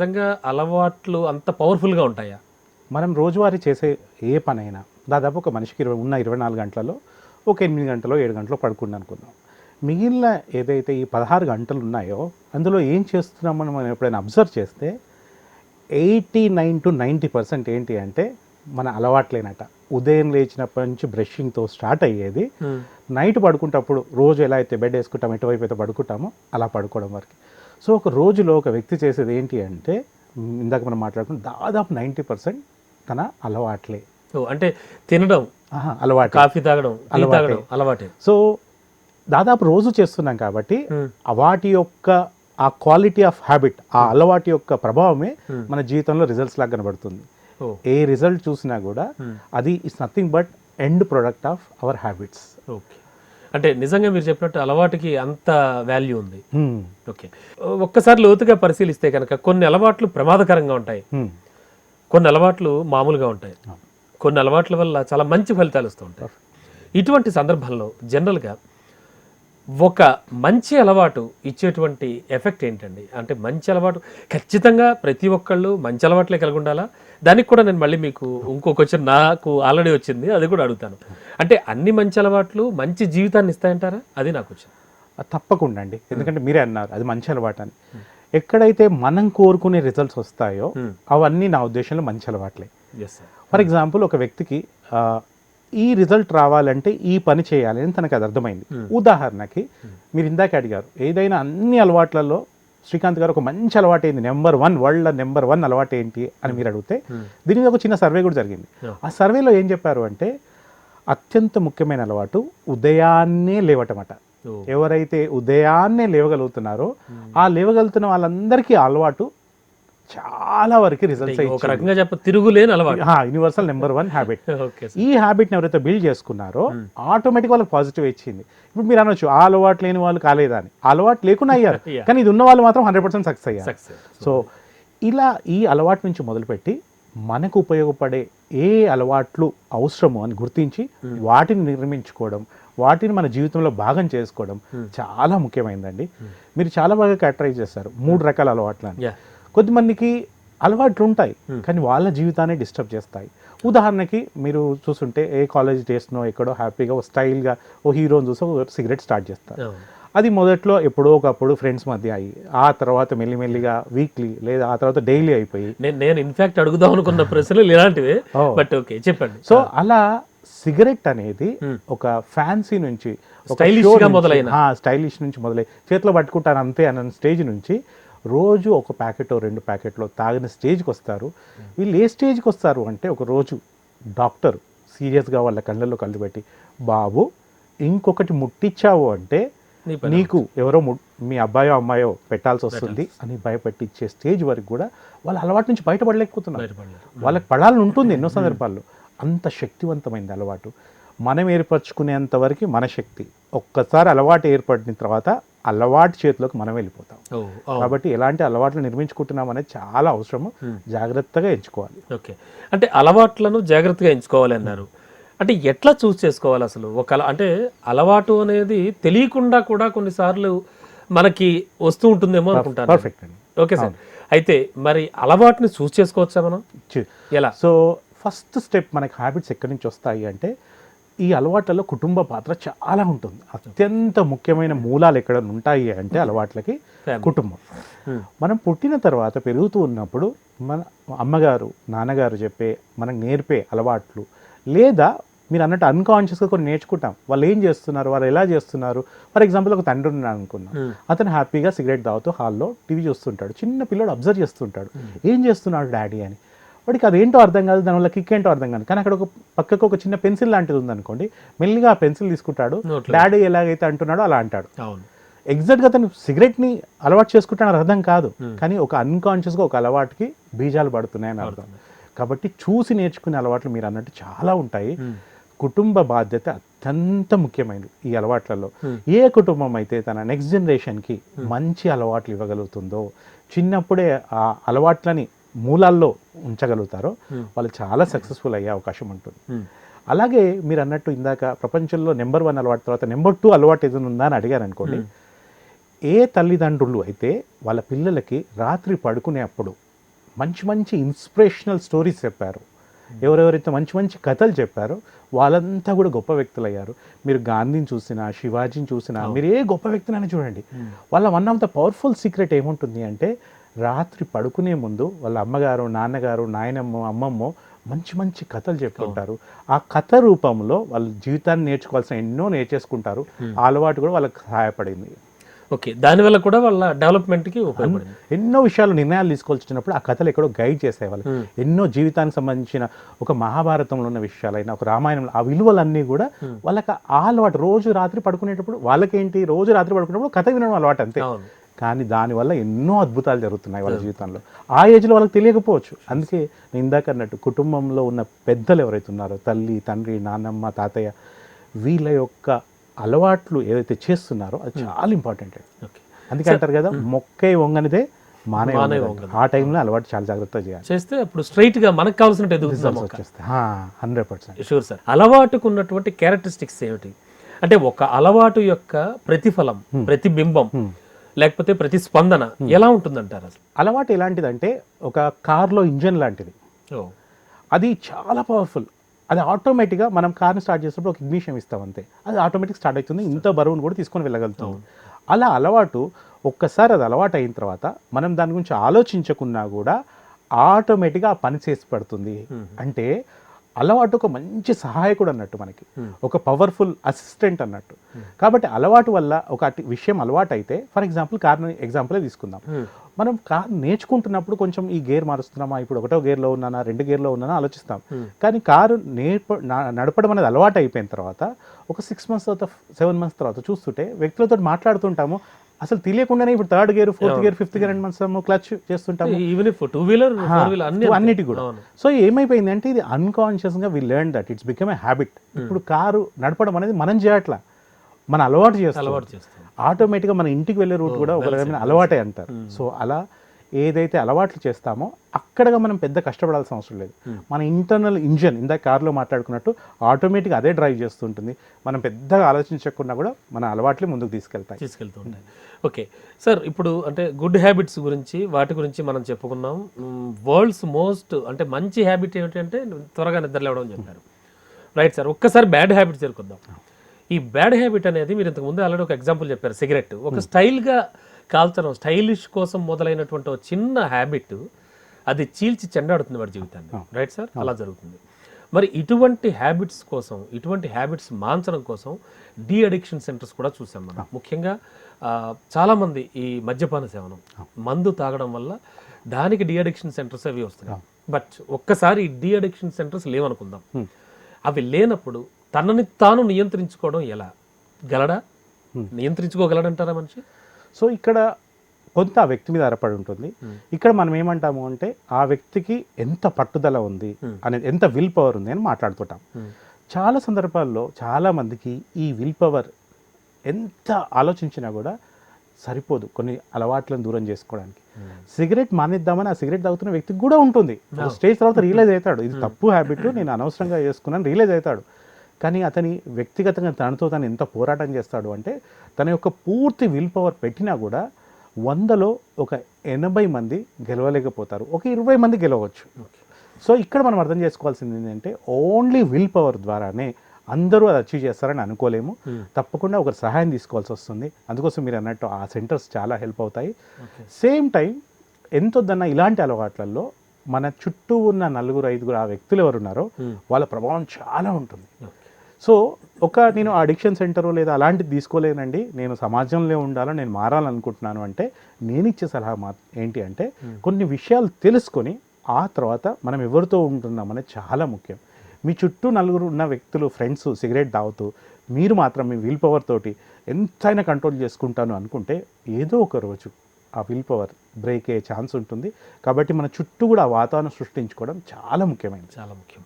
నిజంగా అలవాట్లు అంత పవర్ఫుల్గా ఉంటాయా? మనం రోజువారీ చేసే ఏ పనైనా దాదాపు ఒక మనిషికి ఇరవై ఉన్న ఇరవై నాలుగు గంటలలో ఒక ఎనిమిది గంటలో ఏడు గంటలో పడుకుంది అనుకుందాం. మిగిలిన ఏదైతే ఈ పదహారు గంటలు ఉన్నాయో అందులో ఏం చేస్తున్నామని మనం ఎప్పుడైనా అబ్జర్వ్ చేస్తే eighty nine to ninety percent ఏంటి అంటే మన అలవాట్లేనట. ఉదయం లేచినప్పటి నుంచి బ్రషింగ్తో స్టార్ట్ అయ్యేది. నైట్ పడుకుంటప్పుడు రోజు ఎలా అయితే బెడ్ వేసుకుంటాం ఎటువైపు అయితే పడుకుంటామో అలా పడుకోవడం వరకు. సో ఒక రోజులో ఒక వ్యక్తి చేసేది ఏంటి అంటే ఇందాక మనం మాట్లాడుకున్న దాదాపు నైంటీ పర్సెంట్ తన అలవాట్లే. అంటే తినడం అలవాటు. కాఫీ తాగడం అలవాటే. అలవాటే. సో దాదాపు రోజు చేస్తున్నాం కాబట్టి వాటి యొక్క ఆ క్వాలిటీ ఆఫ్ హ్యాబిట్ ఆ అలవాటి యొక్క ప్రభావమే. మన జీవితంలో రిజల్ట్స్ లాగా కనబడుతుంది. ఏ రిజల్ట్ చూసినా కూడా. అది is nothing but end product of our habits. Okay. అంటే నిజంగా మీరు చెప్పినట్టు అలవాటుకి అంత వాల్యూ ఉంది. ఓకే. ఒక్కసారి లోతుగా పరిశీలిస్తే కనుక కొన్ని అలవాట్లు ప్రమాదకరంగా ఉంటాయి. కొన్ని అలవాట్లు మామూలుగా ఉంటాయి. కొన్ని అలవాట్ల వల్ల చాలా మంచి ఫలితాలు వస్తూ ఉంటాయి. ఇటువంటి సందర్భంలో జనరల్గా ఒక మంచి అలవాటు ఇచ్చేటువంటి ఎఫెక్ట్ ఏంటండి? అంటే మంచి అలవాటు ఖచ్చితంగా ప్రతి ఒక్కళ్ళు మంచి అలవాట్లే కలిగి ఉండాలా? దానికి కూడా నేను మళ్ళీ మీకు ఇంకో క్వశ్చన్ నాకు ఆల్రెడీ వచ్చింది అది కూడా అడుగుతాను. అంటే అన్ని మంచి అలవాట్లు మంచి జీవితాన్ని ఇస్తాయంటారా? అది నాకు వచ్చింది తప్పకుండా అండి. ఎందుకంటే మీరే అన్నారు అది మంచి అలవాటు అని. ఎక్కడైతే మనం కోరుకునే రిజల్ట్స్ వస్తాయో. అవన్నీ నా ఉద్దేశంలో మంచి అలవాట్లే. ఫర్ ఎగ్జాంపుల్ ఒక వ్యక్తికి ఈ రిజల్ట్ రావాలంటే ఈ పని చేయాలి అని తనకు అది అర్థమైంది. ఉదాహరణకి మీరు ఇందాక అడిగారు ఏదైనా అన్ని అలవాట్లలో శ్రీకాంత్ గారు ఒక మంచి అలవాటు ఏంది number one world number one అలవాటు ఏంటి అని మీరు అడిగితే దీని మీద ఒక చిన్న సర్వే కూడా జరిగింది. ఆ సర్వేలో ఏం చెప్పారు అంటే అత్యంత ముఖ్యమైన అలవాటు ఉదయాన్నే లేవటమట. ఓ. ఎవరైతే ఉదయాన్నే లేవగలుగుతున్నారో ఆ లేవగలుగుతున్న వాళ్ళందరికీ అలవాటు చాలా వరకు రిజల్ట్స్ ఒక రకంగా చెప్ప తిరుగులేని అలవాటు. యూనివర్సల్ నెంబర్ వన్ హ్యాబిట్ ఈ హ్యాబిట్ని ఎవరైతే బిల్డ్ చేసుకున్నారో ఆటోమేటిక్ వాళ్ళకి పాజిటివ్ ఇచ్చింది. ఇప్పుడు మీరు అనొచ్చు ఆ అలవాటు లేని వాళ్ళు కాలేదా అని. అలవాటు లేకుండా అయ్యారు. కానీ ఇది ఉన్న వాళ్ళు మాత్రం హండ్రెడ్ పర్సెంట్ సక్సెస్ అయ్యారు. సో ఇలా ఈ అలవాటు నుంచి మొదలుపెట్టి మనకు ఉపయోగపడే ఏ అలవాట్లు అవసరమో అని గుర్తించి వాటిని నిర్మించుకోవడం వాటిని మన జీవితంలో భాగం చేసుకోవడం చాలా ముఖ్యమైనదండి మీరు చాలా బాగా క్యాటరైజ్ చేస్తారు మూడు రకాల అలవాట్లని. కొద్దిమందికి అలవాట్లు ఉంటాయి కానీ వాళ్ళ జీవితాన్ని డిస్టర్బ్ చేస్తాయి. ఉదాహరణకి మీరు చూస్తుంటే ఏ కాలేజ్ డేస్నో ఎక్కడో హ్యాపీగా ఓ స్టైల్గా ఓ హీరోని చూసి ఒక సిగరెట్ స్టార్ట్ చేస్తారు. అది మొదట్లో ఎప్పుడో ఒకప్పుడు ఫ్రెండ్స్ మధ్య అయ్యి ఆ తర్వాత మెల్లిమెల్లిగా వీక్లీ లేదా ఆ తర్వాత డైలీ అయిపోయి. నేను నేను ఇన్ఫాక్ట్ అడుగుదాం అనుకున్న ప్రశ్నలు ఇలాంటివే. బట్ ఓకే చెప్పండి. సో అలా సిగరెట్ అనేది ఒక ఫ్యాన్సీ నుంచి గా మొదలైన. స్టైలిష్ నుంచి మొదలై చేతిలో పట్టుకుంటాను అంతే అన్న స్టేజ్ నుంచి రోజు ఒక ప్యాకెట్ రెండు ప్యాకెట్లో తాగిన స్టేజ్కి వస్తారు. వీళ్ళు ఏ స్టేజ్కి వస్తారు అంటే ఒక రోజు డాక్టర్ సీరియస్గా వాళ్ళ కళ్ళల్లో కళ్ళు పెట్టి బాబు ఇంకొకటి ముట్టించావు అంటే నీకు ఎవరో ము- అబ్బాయో అమ్మాయో పెట్టాల్సి వస్తుంది అని భయపెట్టించే స్టేజ్ వరకు కూడా వాళ్ళ అలవాటు నుంచి బయటపడలేకపోతున్నారు. వాళ్ళకి పడాలని ఉంటుంది ఎన్నో సందర్భాల్లో. అంత శక్తివంతమైంది అలవాటు. మనం ఏర్పరచుకునేంత వరకు మన శక్తి. ఒక్కసారి అలవాటు ఏర్పడిన తర్వాత అలవాటు చేతిలోకి మనం వెళ్ళిపోతాం. కాబట్టి ఎలాంటి అలవాట్లు నిర్మించుకుంటున్నాం అనేది చాలా అవసరము. జాగ్రత్తగా ఎంచుకోవాలి. ఓకే. అంటే అలవాట్లను జాగ్రత్తగా ఎంచుకోవాలి అన్నారు. అంటే ఎట్లా చూస్ చేసుకోవాలి అసలు? ఒక అంటే అలవాటు అనేది తెలియకుండా కూడా కొన్నిసార్లు మనకి వస్తూ ఉంటుందేమో అనుకుంటాను పర్ఫెక్ట్ అండి. Okay sir. అయితే మరి అలవాటుని చూస్ చేసుకోవచ్చా మనం? ఎలా? సో ఫస్ట్ స్టెప్ మనకి హ్యాబిట్స్ ఎక్కడి నుంచి వస్తాయి అంటే ఈ అలవాట్లలో కుటుంబ పాత్ర చాలా ఉంటుంది. అత్యంత ముఖ్యమైన మూలాలు ఎక్కడ ఉంటాయి అంటే అలవాట్లకి Family. కుటుంబం. Hmm. మనం పుట్టిన తర్వాత పెరుగుతూ ఉన్నప్పుడు మన అమ్మగారు నాన్నగారు చెప్పే మనకు నేర్పే అలవాట్లు లేదా మీరు అన్నట్టు అన్కాన్షియస్గా కొన్ని నేర్చుకుంటాం. వాళ్ళు ఏం చేస్తున్నారు? వాళ్ళు ఎలా చేస్తున్నారు? ఫర్ ఎగ్జాంపుల్ ఒక తండ్రి ఉన్నాడు అనుకున్నాం Hmm. అతను హ్యాపీగా సిగరెట్ తాగుతూ హాల్లో టీవీ చూస్తుంటాడు. చిన్న పిల్లడు అబ్జర్వ్ చేస్తుంటాడు. ఏం చేస్తున్నాడు డాడీ అని? వాడికి అదేంటో అర్థం కాదు దానివల్ల కిక్ ఏంటో అర్థం కాదు. కానీ అక్కడ ఒక పక్కకు ఒక చిన్న పెన్సిల్ లాంటిది ఉందనుకోండి మెల్లిగా ఆ పెన్సిల్ తీసుకుంటాడు. డాడీ ఎలాగైతే అంటున్నాడో అలా అంటాడు. ఎగ్జాక్ట్గా అతను సిగరెట్ని అలవాటు చేసుకుంటాడని అర్థం కాదు కానీ ఒక అన్కాన్షియస్గా ఒక అలవాటుకి బీజాలు పడుతున్నాయని అర్థం. కాబట్టి చూసి నేర్చుకునే అలవాట్లు మీరు అన్నట్టు చాలా ఉంటాయి. కుటుంబ బాధ్యత అత్యంత ముఖ్యమైనది ఈ అలవాట్లలో. ఏ కుటుంబం అయితే తన నెక్స్ట్ జనరేషన్కి మంచి అలవాట్లు ఇవ్వగలుగుతుందో చిన్నప్పుడే ఆ అలవాట్లని మూలాల్లో ఉంచగలుగుతారో వాళ్ళు చాలా సక్సెస్ఫుల్ అయ్యే అవకాశం ఉంటుంది. Hmm. అలాగే మీరు అన్నట్టు ఇందాక ప్రపంచంలో నెంబర్ వన్ అలవాటు తర్వాత నెంబర్ టూ అలవాటు ఏదైనా ఉందా అని అడిగారు అనుకోండి ఏ తల్లిదండ్రులు అయితే వాళ్ళ పిల్లలకి రాత్రి పడుకునేప్పుడు మంచి మంచి ఇన్స్పిరేషనల్ స్టోరీస్ చెప్పారు ఎవరెవరైతే మంచి మంచి కథలు చెప్పారో వాళ్ళంతా కూడా గొప్ప వ్యక్తులు అయ్యారు మీరు గాంధీని చూసినా శివాజీని చూసినా మీరు ఏ గొప్ప వ్యక్తినైనా చూడండి. వాళ్ళ one of the powerful secret ఏముంటుంది అంటే రాత్రి పడుకునే ముందు వాళ్ళ అమ్మగారు నాన్నగారు నాయనమ్మ అమ్మమ్మ మంచి మంచి కథలు చెప్పుకుంటారు. ఆ కథ రూపంలో వాళ్ళ జీవితాన్ని నేర్చుకోవాల్సిన ఎన్నో నేర్చేసుకుంటారు. అలవాటు కూడా వాళ్ళకి సహాయపడింది. ఓకే. దానివల్ల కూడా వాళ్ళ డెవలప్మెంట్కి ఎన్నో విషయాలు నిర్ణయాలు తీసుకోవాల్సినప్పుడు ఆ కథలు ఎక్కడో గైడ్ చేసేవాళ్ళు ఎన్నో జీవితానికి సంబంధించిన ఒక మహాభారతంలో ఉన్న విషయాలైనా ఒక రామాయణంలో ఆ విలువలన్నీ కూడా వాళ్ళకి ఆ అలవాటు రోజు రాత్రి పడుకునేటప్పుడు వాళ్ళకేంటి? రోజు రాత్రి పడుకునేటప్పుడు కథ వినడం అలవాటు అంతే. కానీ దానివల్ల ఎన్నో అద్భుతాలు జరుగుతున్నాయి వాళ్ళ జీవితంలో. ఆ ఏజ్లో వాళ్ళకి తెలియకపోవచ్చు. అందుకే నేను ఇందాక అన్నట్టు కుటుంబంలో ఉన్న పెద్దలు ఎవరైతే ఉన్నారో తల్లి తండ్రి నాన్నమ్మ తాతయ్య వీళ్ళ యొక్క అలవాట్లు ఏదైతే చేస్తున్నారో అది చాలా ఇంపార్టెంట్ ఓకే. అందుకే అంటారు కదా మొక్కే వంగనిదే మానే. ఆ టైంలో అలవాటు చాలా జాగ్రత్తగా చేయాలి. చేస్తే అప్పుడు స్ట్రైట్గా మనకు ఎదుగుతుంది వచ్చేస్తే హండ్రెడ్ పర్సెంట్ షూర్ సార్ అలవాటుకు ఉన్నటువంటి క్యారెక్టరిస్టిక్స్ ఏమిటి? అంటే ఒక అలవాటు యొక్క ప్రతిఫలం ప్రతిబింబం లేకపోతే ప్రతిస్పందన ఎలా ఉంటుందంటారు అసలు? అలవాటు ఎలాంటిదంటే ఒక కార్లో ఇంజన్ లాంటిది. అది చాలా పవర్ఫుల్ అది ఆటోమేటిక్గా మనం కార్ని స్టార్ట్ చేసినప్పుడు ఒక ఇగ్నిషన్ ఇస్తాం అంతే. అది ఆటోమేటిక్ స్టార్ట్ అవుతుంది. ఇంత బరువును కూడా తీసుకొని వెళ్ళగలుగుతాం. అలా అలవాటు ఒక్కసారి అది అలవాటు అయిన తర్వాత మనం దాని గురించి ఆలోచించకున్నా కూడా ఆటోమేటిక్గా ఆ పని చేసి పడుతుంది. అంటే అలవాటు ఒక మంచి సహాయకుడు అన్నట్టు మనకి. ఒక పవర్ఫుల్ అసిస్టెంట్ అన్నట్టు. కాబట్టి అలవాటు వల్ల ఒక విషయం అలవాటు అయితే ఫర్ ఎగ్జాంపుల్ కార్ని ఎగ్జాంపులే తీసుకుందాం. మనం కార్ నేర్చుకుంటున్నప్పుడు కొంచెం ఈ గేర్ మారుస్తున్నామా? ఇప్పుడు ఒకటో గేర్లో ఉన్నానా? రెండు గేర్లో ఉన్నానా? ఆలోచిస్తాం. కానీ కారు నేర్ప నడపడం అనేది అలవాటు అయిపోయిన తర్వాత ఒక సిక్స్ మంత్స్ తర్వాత సెవెన్ మంత్స్ తర్వాత చూస్తుంటే వ్యక్తులతో మాట్లాడుతుంటాము. అసలు తెలియకుండానే ఇప్పుడు third gear fourth gear fifth gear and months clutch చేస్తుంటాము. Even two wheeler. అన్నిటి కూడా. సో ఏమైపోయింది అంటే ఇది అన్కాన్షియస్గా we learn that it's become a habit ఇప్పుడు కారు నడపడం అనేది మనం చేయట్లా. మన అలవాటు చేస్తాం అలవాటు చేస్తాం ఆటోమేటిక్గా మన ఇంటికి వెళ్ళే రూట్ కూడా ఒక రకమైన అలవాటే అంటారు. సో అలా ఏదైతే అలవాట్లు చేస్తామో అక్కడగా మనం పెద్ద కష్టపడాల్సిన అవసరం లేదు. మన ఇంటర్నల్ ఇంజన్ ఇందాక కార్లో మాట్లాడుకున్నట్టు ఆటోమేటిక్గా అదే డ్రైవ్ చేస్తుంటుంది. మనం పెద్దగా ఆలోచించకుండా కూడా మన అలవాట్లే ముందుకు తీసుకెళ్తాయి. తీసుకెళ్తూ ఉంటాయి ఓకే. సార్ ఇప్పుడు అంటే గుడ్ హ్యాబిట్స్ గురించి వాటి గురించి మనం చెప్పుకున్నాం. వరల్డ్స్ మోస్ట్ అంటే మంచి హ్యాబిట్ ఏమిటంటే త్వరగా నిద్ర లేవడం చెప్పారు. రైట్ సార్ ఒక్కసారి బ్యాడ్ హ్యాబిట్ చేరుకుందాం. ఈ బ్యాడ్ హ్యాబిట్ అనేది మీరు ఇంతకు ముందు ఆల్రెడీ ఒక ఎగ్జాంపుల్ చెప్పారు సిగరెట్. ఒక స్టైల్గా కాల్చడం స్టైలిష్ కోసం మొదలైనటువంటి ఒక చిన్న హ్యాబిట్ అది చీల్చి చెండాడుతుంది వాడి జీవితాన్ని. రైట్ సార్ అలా జరుగుతుంది. మరి ఇటువంటి హ్యాబిట్స్ కోసం ఇటువంటి హ్యాబిట్స్ మాంచడం కోసం డీ అడిక్షన్ సెంటర్స్ కూడా చూసాం మనం. ముఖ్యంగా చాలామంది ఈ మద్యపాన సేవనం మందు తాగడం వల్ల దానికి డీ అడిక్షన్ సెంటర్స్ అవి వస్తున్నాయి. బట్ ఒక్కసారి డీ అడిక్షన్ సెంటర్స్ లేవనుకుందాం. అవి లేనప్పుడు తనని తాను నియంత్రించుకోవడం ఎలా? గలడా? నియంత్రించుకోగలడంటారా మనిషి? సో ఇక్కడ కొంత ఆ వ్యక్తి మీద ఆధారపడి ఉంటుంది. ఇక్కడ మనం ఏమంటాము అంటే ఆ వ్యక్తికి ఎంత పట్టుదల ఉంది అనేది ఎంత విల్ పవర్ ఉంది అని మాట్లాడుతుంటాం. చాలా సందర్భాల్లో చాలా మందికి ఈ విల్ పవర్ ఎంత ఆలోచించినా కూడా సరిపోదు కొన్ని అలవాట్లను దూరం చేసుకోవడానికి. సిగరెట్ మానేద్దామని ఆ సిగరెట్ తాగుతున్న వ్యక్తికి కూడా ఉంటుంది. స్టేజ్ తర్వాత రియలైజ్ అవుతాడు. ఇది తప్పు హ్యాబిట్ నేను అనవసరంగా చేసుకున్నాను రియలైజ్ అవుతాడు. కానీ అతని వ్యక్తిగతంగా తనతో తను ఎంత పోరాటం చేస్తాడు అంటే తన యొక్క పూర్తి విల్ పవర్ పెట్టినా కూడా వందలో ఒక ఎనభై మంది గెలవలేకపోతారు. ఒక ఇరవై మంది గెలవచ్చు. సో ఇక్కడ మనం అర్థం చేసుకోవాల్సింది ఏంటంటే ఓన్లీ విల్ పవర్ ద్వారానే అందరూ అది అచీవ్ చేస్తారని అనుకోలేము. తప్పకుండా ఒకరి సహాయం తీసుకోవాల్సి వస్తుంది. అందుకోసం మీరు అన్నట్టు ఆ సెంటర్స్ చాలా హెల్ప్ అవుతాయి. సేమ్ టైం ఎంతొద్దన్న ఇలాంటి అలవాట్లలో మన చుట్టూ ఉన్న నలుగురు ఐదుగురు ఆ వ్యక్తులు ఎవరు ఉన్నారో వాళ్ళ ప్రభావం చాలా ఉంటుంది. సో ఒక నేను అడిక్షన్ సెంటర్ లేదా అలాంటిది తీసుకోలేనండి. నేను సమాజంలో ఉండాలని నేను మారాలనుకుంటున్నాను అంటే నేను ఇచ్చే సలహా మా ఏంటి అంటే కొన్ని విషయాలు తెలుసుకొని ఆ తర్వాత మనం ఎవరితో ఉంటున్నాం అనేది చాలా ముఖ్యం. మీ చుట్టూ నలుగురు ఉన్న వ్యక్తులు ఫ్రెండ్స్ సిగరెట్ తాగుతూ మీరు మాత్రం మీ విల్ పవర్ తోటి ఎంతైనా కంట్రోల్ చేసుకుంటాను అనుకుంటే ఏదో ఒక రోజు ఆ విల్ పవర్ బ్రేక్ అయ్యే ఛాన్స్ ఉంటుంది. కాబట్టి మన చుట్టూ కూడా ఆ వాతావరణం సృష్టించుకోవడం చాలా ముఖ్యమైనది. చాలా ముఖ్యం.